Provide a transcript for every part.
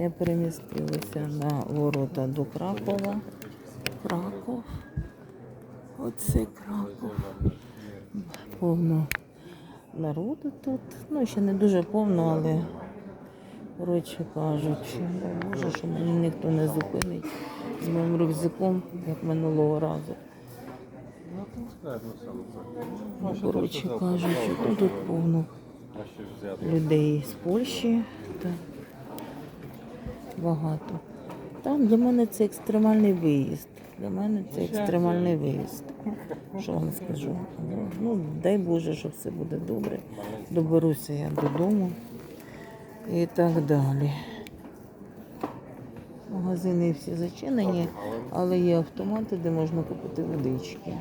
Я перемістилася на ворота до Кракова. Краков. Оце Краков. Повно народу тут. Ну, ще не дуже повно, але, коротше кажучи, може, що мене ніхто не зупинить з моїм рюкзаком, як минулого разу. Ну, Коротше кажучи, тут повно людей з Польщі. Так. Багато. Там для мене це екстремальний виїзд. Для мене це екстремальний виїзд. Що вам скажу? Ну, дай Боже, що все буде добре. Доберуся я додому і так далі. Магазини всі зачинені, але є автомати, де можна купити водички.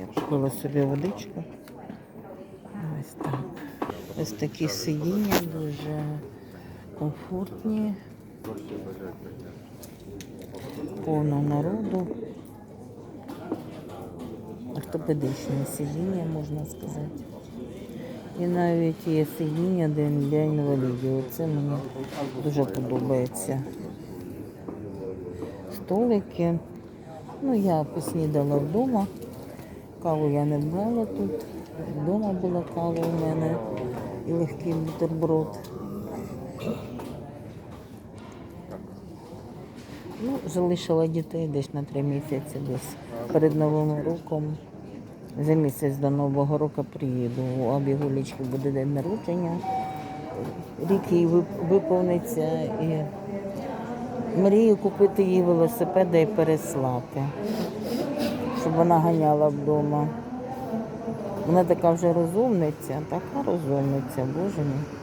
Я купила собі водичку. Ось так. Ось такі сидіння дуже комфортні. Повно народу. Ортопедичне сидіння, можна сказати. І навіть є сидіння для інвалідів. Це мені дуже подобається. Столики. Ну, я поснідала вдома. Каву я не брала тут. Вдома була кава у мене і легкий бутерброд. Ну, залишила дітей десь на три місяці, десь перед Новим роком. За місяць до Нового року приїду. У Абі Гулічки буде день народження. Рік їй виповниться і мрію купити їй велосипеда і переслати, щоб вона ганяла вдома. Вона така вже розумниця, така розумниця, боже мій.